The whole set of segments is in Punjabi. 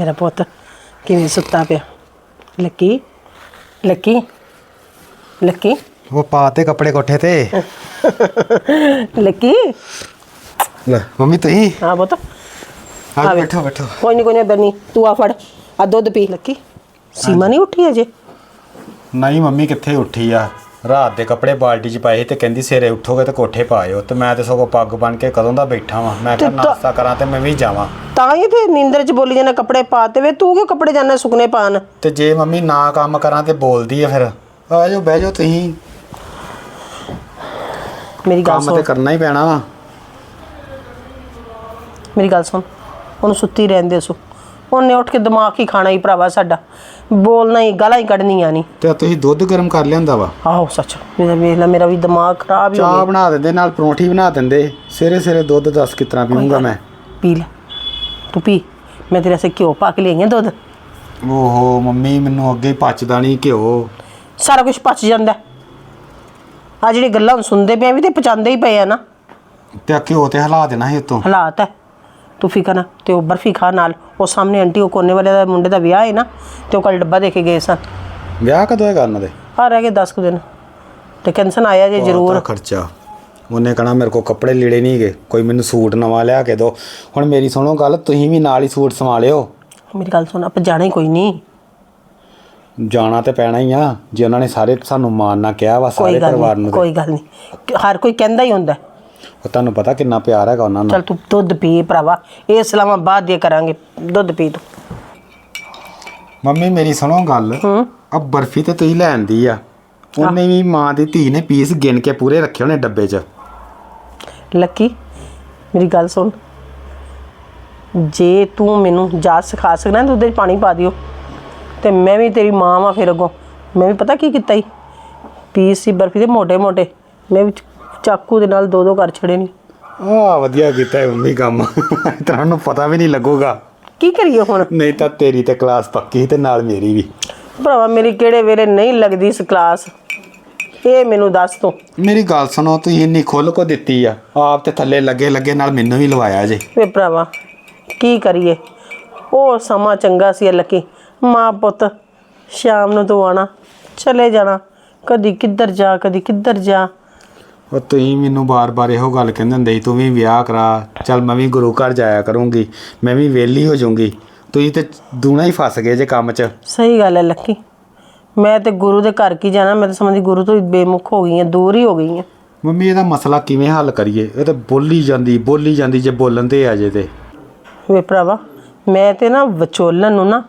ਮੇਰਾ ਪੁੱਤ ਕਿਵੇਂ ਸੁੱਤਾ ਪਿਆ ਲੱਕੀ ਲੱਕੀ ਲੱਕੀ ਉਹ ਪਾਤੇ ਕੱਪੜੇ ਕੋਠੇ ਤੇ ਲੱਕੀ ਲੈ ਮੰਮੀ ਤੁਸੀਂ ਹਾਂ ਪੁੱਤ ਆ ਆ ਵੇ। ਬੈਠੋ ਬੈਠੋ ਕੋਈ ਨਹੀਂ ਕੋਈ ਨਹੀਂ ਬਣੀ ਤੂੰ ਆ ਫੜ ਆ ਦੁੱਧ ਪੀ ਲੱਕੀ ਸੀਮਾ ਨਹੀਂ ਉੱਠੀ ਅਜੇ ਨਹੀਂ ਮੰਮੀ ਕਿੱਥੇ ਉੱਠੀ ਆ ਰਾਤ ਦੇ ਕੱਪੜੇ ਬਾਲਟੀ 'ਚ ਪਾਏ ਤੇ ਕਹਿੰਦੀ ਸਵੇਰੇ ਉੱਠੋਗੇ ਤੇ ਕੋਠੇ ਪਾਇਓ ਤੇ ਮੈਂ ਤੇ ਸਗੋਂ ਪੱਗ ਬਣ ਕੇ ਕਦੋਂ ਦਾ ਬੈਠਾ ਵਾਂ? ਮੈਂ ਕਿਹਾ ਤੇ ਤਾਂ- ਨਾਸ਼ਤਾ ਕਰਾਂ ਤੇ ਮੈਂ ਵੀ ਜਾਵਾਂ। ਤਾਂ ਹੀ ਤੇ ਨੀਂਦਰ ਚ ਬੋਲੀ ਜਾਣਾ ਕੱਪੜੇ ਪਾਤੇ ਵੇ ਤੂੰ ਕਿਉਂ ਕੱਪੜੇ ਜਾਣਾ ਸੁਕਨੇ ਪਾਣ ਤੇ ਜੇ ਮੰਮੀ ਨਾ ਕੰਮ ਕਰਾਂ ਤੇ ਬੋਲਦੀ ਆ ਫਿਰ। ਆ ਜਾਓ ਬਹਿ ਜਾਓ ਤੁਸੀਂ। ਮੇਰੀ ਗੱਲ ਕੰਮ ਤੇ ਕਰਨਾ ਹੀ ਪੈਣਾ ਵਾ। ਮੇਰੀ ਗੱਲ ਸੁਣ। ਉਹਨੂੰ ਸੁੱਤੀ ਰਹਿੰਦੇ ਸੋ। ਉਹਨੇ ਉੱਠ ਕੇ ਦਿਮਾਗ ਹੀ ਖਾਣਾ ਹੀ ਭਰਾਵਾ ਸਾਡਾ। ਬੋਲਣਾ ਹੀ ਗਾਲਾਂ ਹੀ ਕੱਢਣੀਆਂ ਨਹੀਂ। ਤੇ ਤੁਸੀਂ ਦੁੱਧ ਗਰਮ ਕਰ ਲਿਆਂਦਾ ਵਾ? ਆਹੋ ਸੱਚ। ਮੇਰਾ ਵੇਖ ਲੈ ਮੇਰਾ ਵੀ ਦਿਮਾਗ ਖਰਾਬ ਹੀ ਹੋ ਚਾਹ ਗਿਆ। ਬਣਾ ਦਿੰਦੇ ਨਾਲ ਪਰੌਂਠੀ ਬਣਾ ਦਿੰਦੇ। ਸਵੇਰੇ ਸਵੇਰੇ ਦੁੱਧ ਦੱਸ ਤਰ੍ਹਾਂ ਪੀਊਂਗਾ ਮੈਂ। ਪੀ ਲੈ। ਤੂੰ ਪੀ। ਮੈਂ ਤੇਰੇ ਸੇ ਘਿਓ ਪਾ ਕੇ ਲਿਆਈ ਆ ਦੁੱਧ। ਓਹੋ ਮੰਮੀ ਮੈਨੂੰ ਅੱਗੇ ਹੀ ਪਚਦਾ ਨਹੀਂ ਘਿਓ। ਸਾਰਾ ਕੁਝ ਪਚ ਜਾਂਦਾ। ਆ ਜਿਹੜੀ ਗੱਲਾਂ ਹੁਣ ਸੁਣਦੇ ਪਏ ਆ ਵੀ ਤੇ ਪਚਾਉਂਦੇ ਹੀ ਪਏ ਆ ਨਾ। ਤੇ ਆ ਘਿਓ ਤੇ ਹਿਲਾ ਦੇਣਾ ਸੀ ਉਤੋਂ। ਹਾਲਾਤ ਹੈ। ਤੂੰ ਫਿਕਰ ਨਾ ਤੇ ਉਹ ਬਰਫੀ ਖਾ ਨਾਲ। ਉਹ ਸਾਹਮਣੇ ਆਂਟੀ ਉਹ ਕੋਨੇ ਵਾਲੇ ਦਾ ਮੁੰਡੇ ਦਾ ਵਿਆਹ ਹੈ ਨਾ ਤੇ ਉਹ ਕੱਲ ਡੱਬਾ ਦੇ ਕੇ ਗਏ ਸਨ ਵਿਆਹ ਕਦੋਂ ਹੈਗਾ ਉਹਨਾਂ ਦੇ? ਆ ਰਹਿ ਗਏ 10 ਕੁ ਦਿਨ। ਤੇ ਕੈਂਸਨ ਆਇਆ ਜੇ ਜ਼ਰੂਰ। ਖਰਚਾ। ਉਹਨੇ ਕਹਣਾ ਮੇਰੇ ਕੋਲ ਕੱਪੜੇ ਲੀੜੇ ਨਹੀਂ ਹੈਗੇ ਕੋਈ ਮੈਨੂੰ ਸੂਟ ਨਵਾਂ ਲਿਆ ਕੇ ਦਿਓ ਹੁਣ ਮੇਰੀ ਸੁਣੋ ਗੱਲ ਤੁਸੀਂ ਵੀ ਨਾਲ ਹੀ ਸੂਟ ਸਮਾ ਲਿਓ ਮੇਰੀ ਗੱਲ ਸੁਣ ਆਪਾਂ ਜਾਣਾ ਹੀ ਕੋਈ ਨਹੀਂ। ਜਾਣਾ ਤੇ ਪੈਣਾ ਹੀ ਆ ਜੇ ਉਹਨਾਂ ਨੇ ਸਾਰੇ ਸਾਨੂੰ ਮਾਰਨਾ ਕਿਹਾ ਵਾ ਕੋਈ ਸਾਰੇ ਗੱਲ ਪਰਿਵਾਰ ਨੂੰ। ਕੋਈ ਗੱਲ ਨਹੀਂ। ਹਰ ਕੋਈ ਕਹਿੰਦਾ ਹੀ ਹੁੰਦਾ। ਹੈ। ਉਹ ਤੁਹਾਨੂੰ ਪਤਾ ਕਿੰਨਾ ਪਿਆਰ ਹੈਗਾ ਉਹਨਾਂ ਨਾਲ। ਚਲ ਤੂੰ ਦੁੱਧ ਪੀ ਭਰਾਵਾ ਇਹ ਸਲਾਮਾਂ ਬਾਅਦ ਦੇ ਕਰਾਂਗੇ। ਦੁੱਧ ਪੀ ਤੂੰ। ਮੰਮੀ ਮੇਰੀ ਸੁਣੋ ਗੱਲ। ਹੂੰ। ਆ ਬਰਫੀ ਤੇ ਤੁਸੀਂ ਲੈਂਦੀ ਆ। ਉਹਨੇ ਵੀ ਮਾਂ ਦੀ ਧੀ ਨੇ ਪੀਸ ਗਿਣ ਕੇ ਪੂਰੇ ਰੱਖੇ ਹੋਣੇ ਡੱਬੇ 'ਚ। ਲੱਕੀ ਮੇਰੀ ਗੱਲ ਸੁਣ। ਜੇ ਤੂੰ ਮੈਨੂੰ ਜਾ ਸਿਖਾ ਸਕਦਾ ਦੁੱਧ 'ਚ ਪਾਣੀ ਪਾ ਦਿਓ। ਤੇ ਮੈਂ ਵੀ ਤੇਰੀ ਮਾਂ ਵਾ ਫਿਰ ਅੱਗੋਂ। ਮੈਂ ਵੀ ਪਤਾ ਕੀ ਕੀਤਾ ਹੀ ਪੀਸ ਸੀ ਬਰਫੀ ਦੇ ਮੋਟੇ ਮੋਟੇ ਮੈਂ ਵਿੱਚ ਚਾਕੂ ਦੇ ਨਾਲ ਦੋ ਦੋ ਕਰ ਛੜੇ ਨਹੀਂ ਆ ਵਧੀਆ ਕੀਤਾ ਹੈ ਮੰਮੀ ਕੰਮ। ਤੁਹਾਨੂੰ ਪਤਾ ਵੀ ਨਹੀਂ ਲੱਗੂਗਾ। ਕੀ ਕਰੀਏ ਹੁਣ? ਨਹੀਂ ਤਾਂ ਤੇਰੀ ਤੇ ਕਲਾਸ ਪੱਕੀ ਤੇ ਨਾਲ ਮੇਰੀ ਵੀ। ਭਰਾਵਾ ਮੇਰੀ ਕਿਹੜੇ ਵੇਲੇ ਨਹੀਂ ਲੱਗਦੀ ਇਸ ਕਲਾਸ? ਇਹ ਮੈਨੂੰ ਦੱਸ ਤੂੰ। ਮੇਰੀ ਗੱਲ ਸੁਣੋ ਤੁਸੀਂ ਇੰਨੀ ਖੁੱਲ ਕੋ ਦਿੱਤੀ ਆ। ਆਪ ਤੇ ਥੱਲੇ ਲੱਗੇ ਲੱਗੇ ਨਾਲ ਮੈਨੂੰ ਵੀ ਲਵਾਇਆ ਜੇ। ਵੇ ਭਰਾਵਾ ਕੀ ਕਰੀਏ? ਉਹ ਸਮਾਂ ਚੰਗਾ ਸੀ ਲੱਕੀ ਮਾਂ ਪੁੱਤ ਸ਼ਾਮ ਨੂੰ ਤੂੰ ਆਣਾ ਚਲੇ ਜਾਣਾ। ਕਦੀ ਕਿੱਧਰ ਜਾ ਕਦੀ ਕਿੱਧਰ ਜਾ। ਉਹ ਤੁਸੀਂ ਮੈਨੂੰ ਬਾਰ-ਬਾਰ ਇਹੋ ਗੱਲ ਕਹਿੰਦੇ ਹੁੰਦੇ ਸੀ ਤੂੰ ਵੀ ਵਿਆਹ ਕਰਾ ਚੱਲ ਮੈਂ ਵੀ ਗੁਰੂ ਘਰ ਜਾਇਆ ਕਰੂੰਗੀ ਮੈਂ ਵੀ ਵਿਹਲੀ ਹੋ ਜਾਊਂਗੀ। ਤੁਸੀਂ ਤੇ ਦੂਣਾ ਹੀ ਫਸ ਗਏ ਜੇ ਕੰਮ 'ਚ। ਸਹੀ ਗੱਲ ਹੈ ਲੱਕੀ। ਮੈਂ ਤੇ ਗੁਰੂ ਦੇ ਘਰ ਕੀ ਜਾਣਾ ਮੈਂ ਤਾਂ ਸਮਝਦੀ ਗੁਰੂ ਤੋਂ ਹੀ ਬੇਮੁਖ ਹੋ ਗਈ ਹਾਂ ਦੂਰ ਹੀ ਹੋ ਗਈ ਹਾਂ ਮੰਮੀ ਇਹਦਾ ਮਸਲਾ ਕਿਵੇਂ ਹੱਲ ਕਰੀਏ? ਇਹ ਤਾਂ ਬੋਲੀ ਜਾਂਦੀ ਬੋਲੀ ਜਾਂਦੀ ਜੇ ਬੋਲਣ ਤੇ ਆ ਜੇ ਤੇ। ਵੇ ਭਰਾਵਾ ਮੈਂ ਤੇ ਨਾ ਵਿਚੋਲਨ ਨੂੰ ਨਾ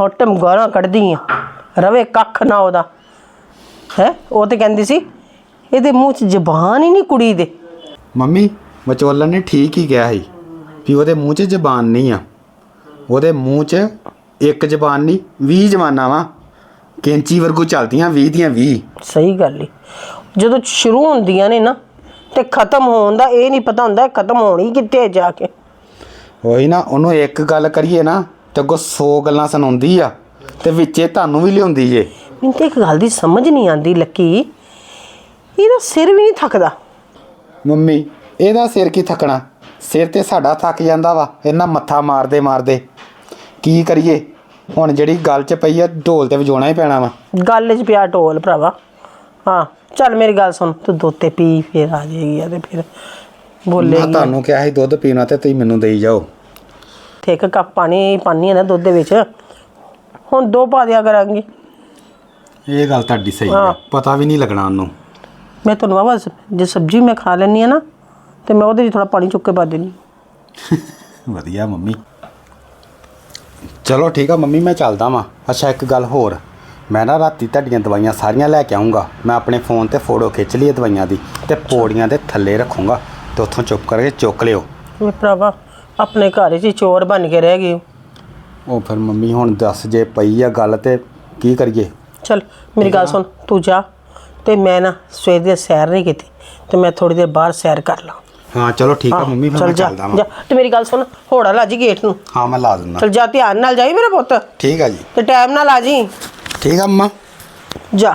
ਹੌਟਮ ਗਾਲਾਂ ਕੱਢਦੀ ਆ ਰਵੇ ਕੱਖ ਨਾ ਉਹਦਾ। ਹੈ? ਉਹ ਤੇ ਕਹਿੰਦੀ ਸੀ ਇਹਦੇ ਮੂੰਹ 'ਚ ਜ਼ਬਾਨ ਹੀ ਨਹੀਂ ਕੁੜੀ ਦੇ। ਮੰਮੀ ਵਿਚੋਲਨ ਨੇ ਠੀਕ ਹੀ ਕਿਹਾ ਸੀ ਵੀ ਉਹਦੇ ਮੂੰਹ 'ਚ ਜ਼ਬਾਨ ਨਹੀਂ ਆ। ਉਹਦੇ ਮੂੰਹ 'ਚ ਇੱਕ ਜ਼ਬਾਨ ਨਹੀਂ 20 ਜ਼ਬਾਨਾਂ ਵਾ। ਕੈਂਚੀ ਵਰਗੂ ਚੱਲਦੀਆਂ 20 ਦੀਆਂ 20 ਸਹੀ ਗੱਲ ਈ ਜਦੋਂ ਸ਼ੁਰੂ ਹੁੰਦੀਆਂ ਨੇ ਨਾ ਤੇ ਖਤਮ ਹੋਣ ਦਾ ਇਹ ਨਹੀਂ ਪਤਾ ਹੁੰਦਾ ਖਤਮ ਹੋਣੀ ਕਿੱਥੇ ਹੈ ਜਾ ਕੇ। ਉਹੀ ਨਾ ਉਹਨੂੰ ਇੱਕ ਗੱਲ ਕਰੀਏ ਨਾ ਤੇ ਅੱਗੋਂ 100 ਗੱਲਾਂ ਸੁਣਾਉਂਦੀ ਆ ਤੇ ਵਿੱਚੇ ਤੁਹਾਨੂੰ ਵੀ ਲਿਆਉਂਦੀ ਜੇ ਮੈਨੂੰ ਤੇ ਇੱਕ ਗੱਲ ਦੀ ਸਮਝ ਨਹੀਂ ਆਂਦੀ ਲੱਕੀ। ਇਹਦਾ ਸਿਰ ਵੀ ਨਹੀਂ ਥੱਕਦਾ। ਮੰਮੀ ਇਹਦਾ ਸਿਰ ਕੀ ਥੱਕਣਾ? ਸਿਰ ਤੇ ਸਾਡਾ ਥੱਕ ਜਾਂਦਾ ਵਾ ਇਹਨਾਂ ਮੱਥਾ ਮਾਰਦੇ ਮਾਰਦੇ। ਕੀ ਕਰੀਏ? ਹੁਣ ਜਿਹੜੀ ਗੱਲ 'ਚ ਪਈ ਆ ਢੋਲ ਤੇ ਵਜਾਉਣਾ ਹੀ ਪੈਣਾ ਵਾ। ਗੱਲ 'ਚ ਪਿਆ ਢੋਲ ਭਰਾਵਾ। ਹਾਂ ਚੱਲ ਮੇਰੀ ਗੱਲ ਸੁਣ ਤੂੰ ਦੋਤੇ ਪੀ ਫੇਰ ਆ ਜਾਏਗੀ ਆ ਤੇ ਫਿਰ ਮੈਂ ਬੋਲੇਗੀ ਤੁਹਾਨੂੰ ਕਿਹਾ ਸੀ ਦੁੱਧ ਪੀਣਾ ਤੇ ਤੁਸੀਂ ਮੈਨੂੰ ਦੇਈ ਜਾਓ। ਤੇ ਇੱਕ ਕੱਪ ਪਾਣੀ ਪਾਣੀ ਹੈ ਨਾ ਦੁੱਧ ਦੇ ਵਿੱਚ। ਹੁਣ ਦੋ ਪਾ ਦਿਆ ਕਰਾਂਗੀ। ਇਹ ਗੱਲ ਤੁਹਾਡੀ ਸਹੀ ਹਾਂ। ਆ ਪਤਾ ਵੀ ਨਹੀਂ ਲੱਗਣਾ ਉਹਨੂੰ। ਮੈਂ ਤੁਹਾਨੂੰ ਆਵਾਜ਼ ਜੇ ਸਬਜ਼ੀ ਮੈਂ ਖਾ ਲੈਣੀ ਆ ਨਾ ਤੇ ਮੈਂ ਉਹਦੇ 'ਚ ਥੋੜਾ ਪਾਣੀ ਚੁੱਕ ਕੇ ਪਾ ਦੇਣੀ ਵਧੀਆ ਮੰਮੀ। ਚਲੋ ਠੀਕ ਆ ਮੰਮੀ ਮੈਂ ਚੱਲਦਾ ਵਾਂ। ਅੱਛਾ ਇੱਕ ਗੱਲ ਹੋਰ। ਮੈਂ ਨਾ ਰਾਤੀ ਤੁਹਾਡੀਆਂ ਦਵਾਈਆਂ ਸਾਰੀਆਂ ਲੈ ਕੇ ਆਉਂਗਾ ਮੈਂ ਆਪਣੇ ਫੋਨ ਤੇ ਫੋਟੋ ਖਿੱਚ ਲਈ ਦਵਾਈਆਂ ਦੀ ਤੇ ਪੌੜੀਆਂ ਦੇ ਥੱਲੇ ਰੱਖੂੰਗਾ ਤੇ ਉੱਥੋਂ ਚੁੱਪ ਕਰਕੇ ਚੁੱਕ ਲਿਓ। ਮੈਂ ਭਰਾਵਾ ਆਪਣੇ ਘਰ 'ਚ ਹੀ ਚੋਰ ਬਣ ਕੇ ਰਹਿ ਹੂੰ। ਉਹ ਫਿਰ ਮੰਮੀ ਹੁਣ ਦੱਸ ਜੇ ਪਈ ਆ ਗੱਲ ਤੇ ਕੀ ਕਰੀਏ? ਚੱਲ ਮੇਰੀ ਗੱਲ ਸੁਣ ਤੂੰ ਜਾ। ਤੇ ਮੈਂ ਨਾ ਸਵੇਰ ਦੀ ਸੈਰ ਨਹੀਂ ਕੀਤੀ ਤੇ ਮੈਂ ਥੋੜੀ ਦੇਰ ਬਾਹਰ ਸੈਰ ਕਰ ਲਾਂ। ਹਾਂ ਚਲੋ ਠੀਕ ਆ ਮੰਮੀ ਫਿਰ ਮੈਂ ਜਾ ਚੱਲਦਾ ਵਾਂ। ਜਾ। ਤੇ ਮੇਰੀ ਗੱਲ ਸੁਣ ਹੋੜਾ ਲਾ ਜੀ ਗੇਟ ਨੂੰ। ਹਾਂ ਮੈਂ ਲਾ ਦਿੰਦਾ। ਚੱਲ ਜਾ ਧਿਆਨ ਨਾਲ ਜਾਈ ਮੇਰਾ ਪੁੱਤ। ਠੀਕ ਆ ਜੀ। ਤੇ ਟਾਈਮ ਨਾਲ ਆ ਜੀ ਠੀਕ ਆ ਮੰਮਾ। ਜਾ।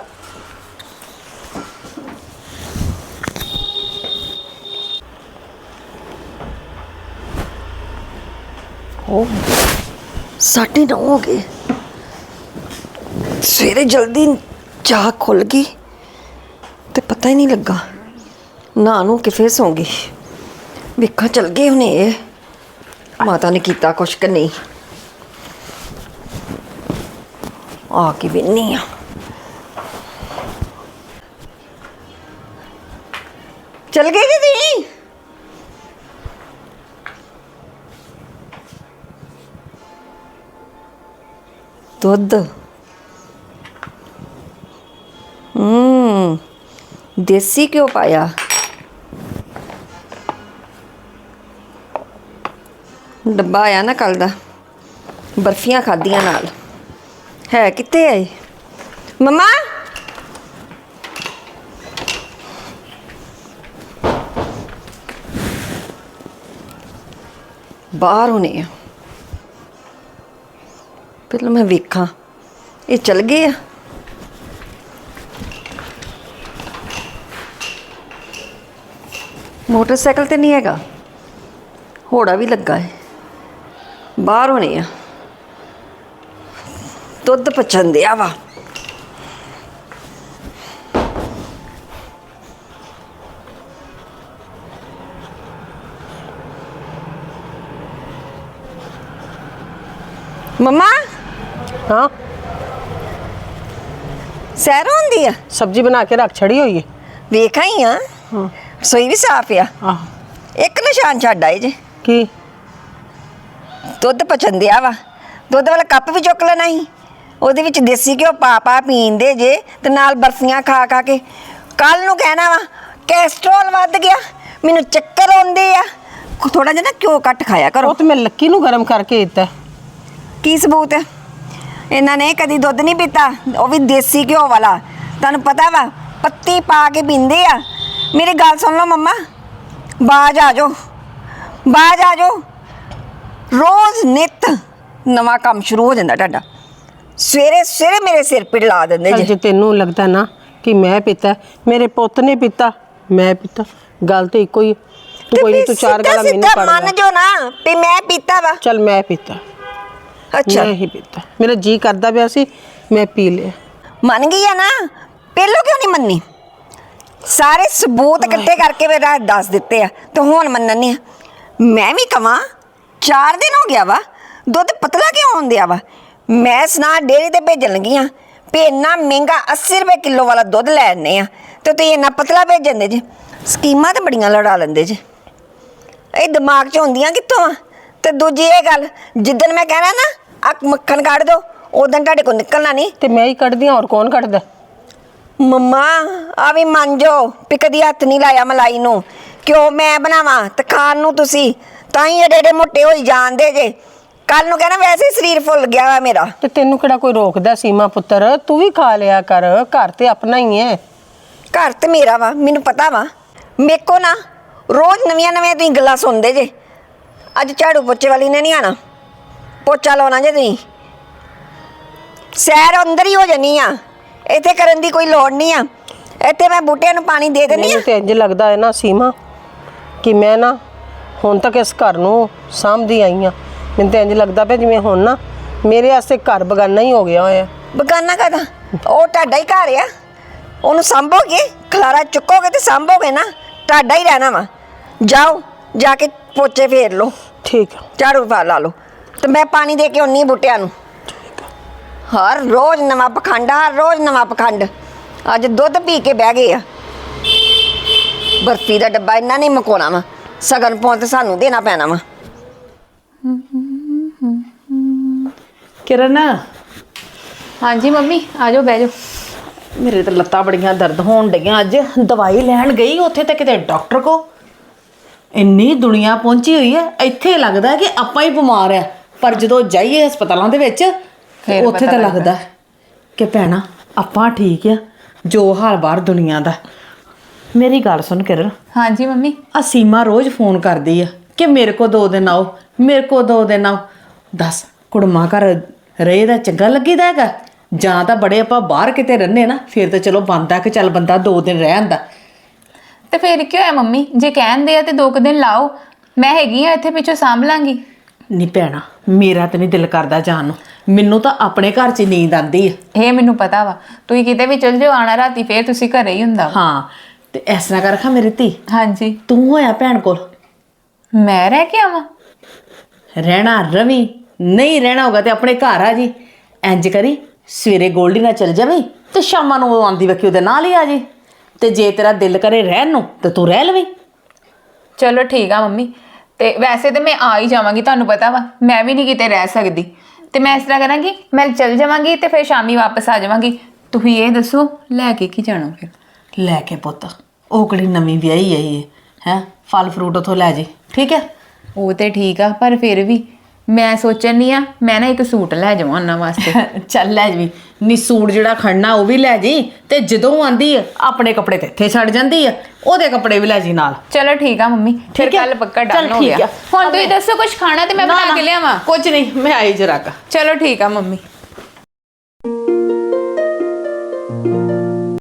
ਸਾਢੇ ਨੌ ਹੋ ਗਏ। ਸਵੇਰੇ ਜਲਦੀ ਚਾਹ ਖੁੱਲ ਗਈ। ਤੇ ਪਤਾ ਹੀ ਨਹੀਂ ਲੱਗਾ। ਨਾ ਨੂੰ ਕਿ ਫੇਰ ਸੌਂ ਗਈ। ਵੇਖਾਂ ਚਲ ਗਏ ਹੁਣੇ ਇਹ। ਮਾਤਾ ਨੇ ਕੀਤਾ ਕੁਛ ਕਿ ਨਹੀਂ? ਆ ਕੇ ਵੇਨੀ ਆ। ਚਲ ਗਏ ਜੀ ਤੁਸੀਂ? ਦੁੱਧ। ਦੇਸੀ ਘਿਓ ਪਾਇਆ। ਡੱਬਾ ਆਇਆ ਨਾ ਕੱਲ ਦਾ। ਬਰਫੀਆਂ ਖਾਧੀਆਂ ਨਾਲ। ਹੈ ਕਿੱਥੇ ਆਏ ਮਮਾ! ਬਾਹਰ ਹੋਣੇ ਆ। ਪਹਿਲਾਂ ਮੈਂ ਵੇਖਾਂ। ਇਹ ਚਲ ਗਏ ਆ। ਮੋਟਰਸਾਈਕਲ ਤੇ ਨਹੀਂ ਹੈਗਾ ਹੋੜਾ ਵੀ ਲੱਗਾ ਹੈ ਬਾਹਰ ਹੋਣੇ ਆ ਦੁੱਧ ਪਚਣ ਦਿਆ ਵਾ ਮਮਾ ਹਾਂ ਸੈਰ ਹੁੰਦੀ ਆ ਸਬਜ਼ੀ ਬਣਾ ਕੇ ਰੱਖ ਛੜੀ ਹੋਈ ਹੈ ਵੇਖ ਆਈ ਆ ਸੋਈ ਵੀ ਸਾਫ਼ ਆ। ਆਹ। ਇੱਕ ਨਿਸ਼ਾਨ ਛੱਡ ਆਏ ਜੇ। ਕੀ? ਦੁੱਧ ਪਚੰਦਿਆ ਵਾ। ਦੁੱਧ ਵਾਲਾ ਕੱਪ ਵੀ ਚੁੱਕ ਲੈਣਾ ਸੀ। ਉਹਦੇ ਵਿੱਚ ਦੇਸੀ ਘਿਓ ਪਾ ਪਾ ਪੀਂਦੇ ਜੇ ਤੇ ਨਾਲ ਬਰਫੀਆਂ ਖਾ ਖਾ ਕੇ। ਕੱਲ ਨੂੰ ਕਹਿਣਾ ਵਾ ਕੈਸਟਰੋਲ ਵੱਧ ਗਿਆ। ਮੈਨੂੰ ਚੱਕਰ ਆਉਂਦੇ ਆ। ਥੋੜਾ ਜਿਹਾ ਨਾ ਘਿਓ ਘੱਟ ਖਾਇਆ ਕਰੋ। ਉਹ ਤੇ ਮੈਂ ਲੱਕੀ ਨੂੰ ਗਰਮ ਕਰਕੇ ਦਿੱਤਾ। ਕੀ ਸਬੂਤ? ਹੈ ਇਹਨਾਂ ਨੇ ਕਦੀ ਦੁੱਧ ਨਹੀਂ ਪੀਤਾ। ਉਹ ਵੀ ਦੇਸੀ ਘਿਓ ਵਾਲਾ। ਤੁਹਾਨੂੰ ਪਤਾ ਵਾ ਪੱਤੀ ਪਾ ਕੇ ਪੀਂਦੇ ਆ। ਮੇਰੀ ਗੱਲ ਸੁਣ ਲਓ ਮੰਮਾ। ਬਾਜ ਆ ਜਾਓ। ਬਾਜ ਆ ਜਾਓ। ਰੋਜ਼ ਨਿਤ ਨਵਾਂ ਕੰਮ ਸ਼ੁਰੂ ਹੋ ਜਾਂਦਾ ਤੁਹਾਡਾ। ਸਵੇਰੇ ਸਵੇਰੇ ਮੇਰੇ ਸਿਰ ਪਿੜ ਲਾ ਦਿੰਦੇ ਚੱਲ ਜੇ। ਜੇ ਤੈਨੂੰ ਲੱਗਦਾ ਨਾ ਕਿ ਮੈਂ ਪੀਤਾ ਮੇਰੇ ਪੁੱਤ ਨੇ ਪੀਤਾ ਮੈਂ ਪੀਤਾ। ਗੱਲ ਤੇ ਇੱਕੋ ਹੀ ਹੈ। ਤੂੰ ਕੋਈ ਨਹੀਂ ਤੂੰ ਚਾਰ ਸਿੱਧਾ- ਗਾਲਾਂ ਮੈਨੂੰ ਸਿੱਧਾ ਪੜ ਮੰਨ ਜੋ ਨਾ ਵੀ ਮੈਂ ਪੀਤਾ ਵਾ। ਚੱਲ ਮੈਂ ਪੀਤਾ। ਅੱਛਾ। ਮੈਂ ਹੀ ਪੀਤਾ। ਮੇਰਾ ਜੀ ਕਰਦਾ ਪਿਆ ਸੀ ਮੈਂ ਪੀ ਲਿਆ। ਮੰਨ ਗਈ ਆ ਨਾ। ਪਹਿਲੋਂ ਕਿਉਂ ਨਹੀਂ ਮੰਨੀ? ਸਾਰੇ ਸਬੂਤ ਇਕੱਠੇ ਕਰਕੇ ਮੇਰਾ ਦੱਸ ਦਿੱਤੇ ਆ ਤੇ ਹੁਣ ਮੰਨਣੀ ਆ। ਮੈਂ ਵੀ ਕਵਾਂ 4 ਦਿਨ ਹੋ ਗਿਆ ਵਾ ਦੁੱਧ ਪਤਲਾ ਕਿਉਂ ਹੁੰਦਿਆ ਵਾ? ਮੈਂ ਸਨਾ ਡੇਰੀ ਤੇ ਭੇਜਣ ਲੱਗੀ ਆ ਵੀ ਇੰਨਾ ਮਹਿੰਗਾ 80 ਰੁਪਏ ਕਿਲੋ ਵਾਲਾ ਦੁੱਧ ਲੈ ਆਨੇ ਆ ਤੇ ਤੁਸੀਂ ਇੰਨਾ ਪਤਲਾ ਭੇਜਣ ਦੇ ਜੇ ਸਕੀਮਾਂ ਤੇ ਬੜੀਆਂ ਲੜਾ ਲੈਂਦੇ ਜੇ। ਇਹ ਦਿਮਾਗ 'ਚ ਹੁੰਦੀਆਂ ਕਿੱਥੋਂ ਆ? ਤੇ ਦੂਜੀ ਇਹ ਗੱਲ ਜਿੱਦਣ ਮੈਂ ਕਹਿਣਾ ਨਾ ਆ ਮੱਖਣ ਕੱਢ ਦੋ ਉਦੋਂ ਤੁਹਾਡੇ ਕੋਲ ਨਿਕਲਣਾ ਨਹੀਂ। ਤੇ ਮੈਂ ਹੀ ਕੱਢਦੀ ਹਾਂ ਹੋਰ ਕੌਣ ਕੱਢਦਾ? ਮੰਮਾ ਆ ਵੀ ਮੰਨ ਜੋ ਵੀ ਕਦੀ ਹੱਥ ਨਹੀਂ ਲਾਇਆ ਮਲਾਈ ਨੂੰ। ਕਿਉਂ ਮੈਂ ਬਣਾਵਾਂ ਤੇ ਖਾਣ ਨੂੰ ਤੁਸੀਂ? ਤਾਂ ਹੀ ਏਡੇ ਏਡੇ ਮੋਟੇ ਹੋਈ ਜਾਂਦੇ ਜੇ। ਕੱਲ ਨੂੰ ਕਹਿਣਾ ਵੈਸੇ ਹੀ ਸਰੀਰ ਫੁੱਲ ਗਿਆ ਵਾ ਮੇਰਾ। ਤੇ ਤੈਨੂੰ ਕਿਹੜਾ ਕੋਈ ਰੋਕਦਾ ਸੀਮਾ ਪੁੱਤਰ? ਤੂੰ ਵੀ ਖਾ ਲਿਆ ਕਰ ਘਰ ਤੇ ਆਪਣਾ ਹੀ ਹੈ ਘਰ ਤੇ ਮੇਰਾ ਵਾ ਮੈਨੂੰ ਪਤਾ ਵਾ। ਮੇਕੋ ਨਾ ਰੋਜ਼ ਨਵੀਆਂ ਨਵੀਆਂ ਤੁਸੀਂ ਗੱਲਾਂ ਸੁਣਦੇ ਜੇ। ਅੱਜ ਝਾੜੂ ਪੋਚੇ ਵਾਲੀ ਨੇ ਨਹੀਂ ਆਣਾ। ਪੋਚਾ ਲਾਉਣਾ ਜੇ ਤੁਸੀਂ। ਸੈਰ ਅੰਦਰ ਹੀ ਹੋ ਜਾਨੀ ਆ। ਇੱਥੇ ਕਰਨ ਦੀ ਕੋਈ ਲੋੜ ਨਹੀਂ ਆ। ਇੱਥੇ ਮੈਂ ਬੂਟਿਆਂ ਨੂੰ ਪਾਣੀ ਦੇ ਦਿੰਦੀ ਆ। ਮੈਨੂੰ ਤੇ ਇੰਜ ਲੱਗਦਾ ਹੈ ਨਾ ਸੀਮਾ ਕਿ ਮੈਂ ਨਾ ਹੁਣ ਤੱਕ ਇਸ ਘਰ ਨੂੰ ਸਾਂਭਦੀ ਆਈ ਆ ਮੈਨੂੰ ਤੇ ਇੰਜ ਲੱਗਦਾ ਪਿਆ ਜਿਵੇਂ ਹੁਣ ਨਾ ਮੇਰੇ ਵਾਸਤੇ ਘਰ ਬਗਾਨਾ ਹੀ ਹੋ ਗਿਆ ਹੋਇਆ। ਬਗਾਨਾ ਕਦਾ ਉਹ ਤੁਹਾਡਾ ਹੀ ਘਰ ਆ। ਉਹਨੂੰ ਸੰਭੋਗੇ? ਖਲਾਰਾ ਚੁੱਕੋਗੇ ਤੇ ਸੰਭੋਗੇ ਨਾ। ਤੁਹਾਡਾ ਹੀ ਰਹਿਣਾ ਵਾ। ਜਾਓ ਜਾ ਕੇ ਪੋਚੇ ਫੇਰ ਲਓ। ਠੀਕ ਹੈ ਝਾੜੂ ਪਾ ਲਾ ਲਓ। ਤੇ ਮੈਂ ਪਾਣੀ ਦੇ ਕੇ ਆਉਣੀ ਬੂਟਿਆਂ ਨੂੰ। ਹਰ ਰੋਜ਼ ਨਵਾਂ ਪਖੰਡ ਹਰ ਰੋਜ਼ ਨਵਾਂ ਪਖੰਡ। ਅੱਜ ਦੁੱਧ ਪੀ ਕੇ ਬਹਿ ਗਏ ਆ। ਬਰਫੀ ਦਾ ਡੱਬਾ ਇਹਨਾਂ ਨੇ ਮਕੋਣਾ ਵਾ। ਸਗਨ ਪਾਉਣ ਤੇ ਸਾਨੂੰ ਦੇਣਾ ਪੈਣਾ ਵਾ। ਕਿਰਨ। ਹਾਂਜੀ ਮੰਮੀ ਆ ਜਾਓ ਬਹਿ ਜਾਓ। ਮੇਰੇ ਤਾਂ ਲੱਤਾਂ ਬੜੀਆਂ ਦਰਦ ਹੋਣ ਡਈਆਂ ਅੱਜ। ਦਵਾਈ ਲੈਣ ਗਈ ਉੱਥੇ ਤੇ ਕਿਤੇ ਡਾਕਟਰ ਕੋ। ਇੰਨੀ ਦੁਨੀਆ ਪਹੁੰਚੀ ਹੋਈ ਹੈ ਇੱਥੇ ਲੱਗਦਾ ਕਿ ਆਪਾਂ ਹੀ ਬਿਮਾਰ ਆ ਪਰ ਜਦੋਂ ਜਾਈਏ ਹਸਪਤਾਲਾਂ ਦੇ ਵਿੱਚ ਫੇਰ ਉੱਥੇ ਤਾਂ ਲੱਗਦਾ। ਕਿ ਭੈਣਾ ਆਪਾਂ ਠੀਕ ਆ ਜੋ ਹਾਲ ਬਾਹਰ ਦੁਨੀਆ ਦਾ। ਮੇਰੀ ਗੱਲ ਸੁਣ ਕਿਰਨ। ਹਾਂਜੀ ਮੰਮੀ। ਆ ਸੀਮਾ ਰੋਜ਼ ਫੋਨ ਕਰਦੀ ਆ ਕਿ ਮੇਰੇ ਕੋ ਦੋ ਦਿਨ ਆਓ ਮੇਰੇ ਕੋ ਦੋ ਦਿਨ ਆਓ। ਦੱਸ ਕੁੜਮਾ ਘਰ ਰਹੇ ਦਾ ਚੰਗਾ ਲੱਗੀਦਾ ਹੈਗਾ? ਜਾਂ ਤਾਂ ਬੜੇ ਆਪਾਂ ਬਾਹਰ ਕਿਤੇ ਰਹਿੰਦੇ ਨਾ ਫਿਰ ਤਾਂ ਚਲੋ ਬੰਦਾ ਕਿ ਚੱਲ ਬੰਦਾ ਦੋ ਦਿਨ ਰਹਿ ਆਂਦਾ। ਤੇ ਫੇਰ ਕੀ ਹੋਇਆ ਮੰਮੀ? ਜੇ ਕਹਿੰਦੇ ਆ ਤੇ ਦੋ ਕੁ ਦਿਨ ਲਾਓ ਮੈਂ ਹੈਗੀ ਆ ਇੱਥੇ ਪਿੱਛੋਂ ਸਾਂਭ ਲਾਂਗੀ। ਨਹੀਂ ਭੈਣਾ ਮੇਰਾ ਤਾਂ ਨਹੀਂ ਦਿਲ ਕਰਦਾ ਜਾਣ ਨੂੰ। ਮੈਨੂੰ ਤਾਂ ਆਪਣੇ ਘਰ 'ਚ ਹੀ ਨੀਂਦ ਆਂਦੀ ਆ। ਇਹ ਮੈਨੂੰ ਪਤਾ ਵਾ। ਤੁਸੀਂ ਕਿਤੇ ਵੀ ਚਲ ਜਾਓ ਆਣਾ ਰਾਤੀ ਫੇਰ ਤੁਸੀਂ ਘਰੇ ਹੀ ਹੁੰਦਾ। ਵਾ। ਹਾਂ ਤੇ ਇਸ ਤਰ੍ਹਾਂ ਕਰ ਰੱਖਾ ਮੇਰੀ ਧੀ। ਹਾਂਜੀ। ਤੂੰ ਹੋਇਆ ਭੈਣ ਕੋਲ? ਮੈਂ ਰਹਿ ਕੇ ਆਵਾਂ? ਰਹਿਣਾ ਰਵੀ ਨਹੀਂ ਰਹਿਣਾ ਹੋਗਾ ਤੇ ਆਪਣੇ ਘਰ ਆ ਜੀ। ਇੰਜ ਕਰੀ ਸਵੇਰੇ ਗੋਲਡੀ ਨਾਲ ਚੱਲ ਜਾਵੀਂ ਤੇ ਸ਼ਾਮਾਂ ਨੂੰ ਉਹ ਆਂਦੀ ਵਕੀ ਉਹਦੇ ਨਾਲ ਹੀ ਆ ਜੀ। ਤੇ ਜੇ ਤੇਰਾ ਦਿਲ ਕਰੇ ਰਹਿਣ ਨੂੰ ਤੇ ਤੂੰ ਰਹਿ ਲਵੀਂ। ਚਲੋ ਠੀਕ ਆ ਮੰਮੀ। ਤੇ ਵੈਸੇ ਤੇ ਮੈਂ ਆ ਹੀ ਜਾਵਾਂਗੀ ਤੁਹਾਨੂੰ ਪਤਾ ਵਾ ਮੈਂ ਵੀ ਨਹੀਂ ਕਿਤੇ ਰਹਿ ਸਕਦੀ। ਤੇ ਮੈਂ ਇਸ ਤਰ੍ਹਾਂ ਕਰਾਂਗੀ ਮੈਂ ਚੱਲ ਜਾਵਾਂਗੀ ਤੇ ਫਿਰ ਸ਼ਾਮੀ ਵਾਪਸ ਆ ਜਾਵਾਂਗੀ। ਤੁਸੀਂ ਇਹ ਦੱਸੋ ਲੈ ਕੇ ਕੀ ਜਾਣਾ ਫਿਰ? ਲੈ ਕੇ ਪੁੱਤ ਉਹ ਕਿਹੜੀ ਨਵੀਂ ਵਿਆਹੀ ਆਈ ਹੈ ਹੈ? ਫਲ ਫਰੂਟ ਉਥੋਂ ਲੈ ਜੀ ਠੀਕ ਹੈ? ਉਹ ਤੇ ਠੀਕ ਆ ਪਰ ਫਿਰ ਵੀ ਮੈਂ ਸੋਚਣੀ ਆ ਮੈਂ ਨਾ ਇੱਕ ਸੂਟ ਲੈ ਜਾਵਾਂ ਉਹਨਾਂ ਵਾਸਤੇ। ਚੱਲ ਲੈ ਜੀ ਨੀ ਸੂਟ ਜਿਹੜਾ ਖੜਨਾ ਉਹ ਵੀ ਲੈ ਜੀ ਤੇ ਜਦੋਂ ਆਂਦੀ ਹੈ ਆਪਣੇ ਕੱਪੜੇ ਤੇ ਇੱਥੇ ਛੱਡ ਜਾਂਦੀ ਹੈ ਉਹਦੇ ਕੱਪੜੇ ਵੀ ਲੈ ਜੀ ਨਾਲ। ਚਲੋ ਠੀਕ ਆ ਮੰਮੀ ਫਿਰ ਠੀਕ ਹੈ? ਕੱਲ ਪੱਕਾ ਚੱਲ ਡਨ ਹੋ ਠੀਕ ਗਿਆ। ਆ। ਹੁਣ ਤੁਸੀਂ ਦੱਸੋ ਕੁਝ ਖਾਣਾ ਤੇ ਮੈਂ ਨਾ, ਬਣਾ ਨਾ, ਕੇ ਲਿਆਵਾਂ? ਕੁਝ ਨਹੀਂ ਮੈਂ ਆਈ ਜਰਾ ਕਾ। ਚਲੋ ਠੀਕ ਆ ਮੰਮੀ।